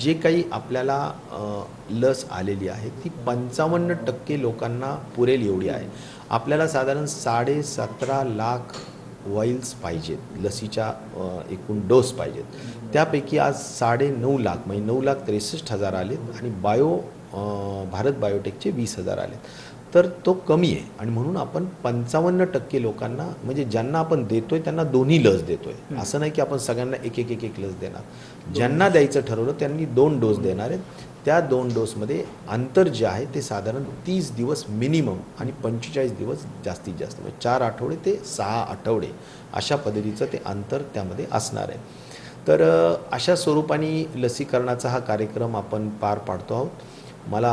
जे काही आपल्याला लस आलेली आहे ती पंचावन्न टक्के लोकांना पुरेल एवढी आहे. आपल्याला साधारण साडे सतरा लाख वाईल्स पाहिजेत लसीच्या एकूण डोस पाहिजेत. त्यापैकी आज साडे नऊ लाख म्हणजे नऊ लाख त्रेसष्ट हजार आलेत आणि बायो भारत बायोटेकचे वीस हजार आलेत. तर तो कमी आहे. आणि म्हणून आपण पंचावन्न टक्के लोकांना म्हणजे ज्यांना आपण देतोय त्यांना दोन्ही लस देतोय. असं नाही की आपण सगळ्यांना एक एक एक एक लस देणार. ज्यांना द्यायचं ठरवलं त्यांनी दोन डोस देणार आहेत. त्या दोन डोसमध्ये अंतर जे आहे ते साधारण तीस दिवस मिनिमम आणि पंचेचाळीस दिवस जास्तीत जास्त. म्हणजे चार आठवडे ते सहा आठवडे अशा पद्धतीचं ते अंतर त्यामध्ये असणार आहे. तर अशा स्वरूपाने लसीकरणाचा हा कार्यक्रम आपण पार पाडतो आहोत. मला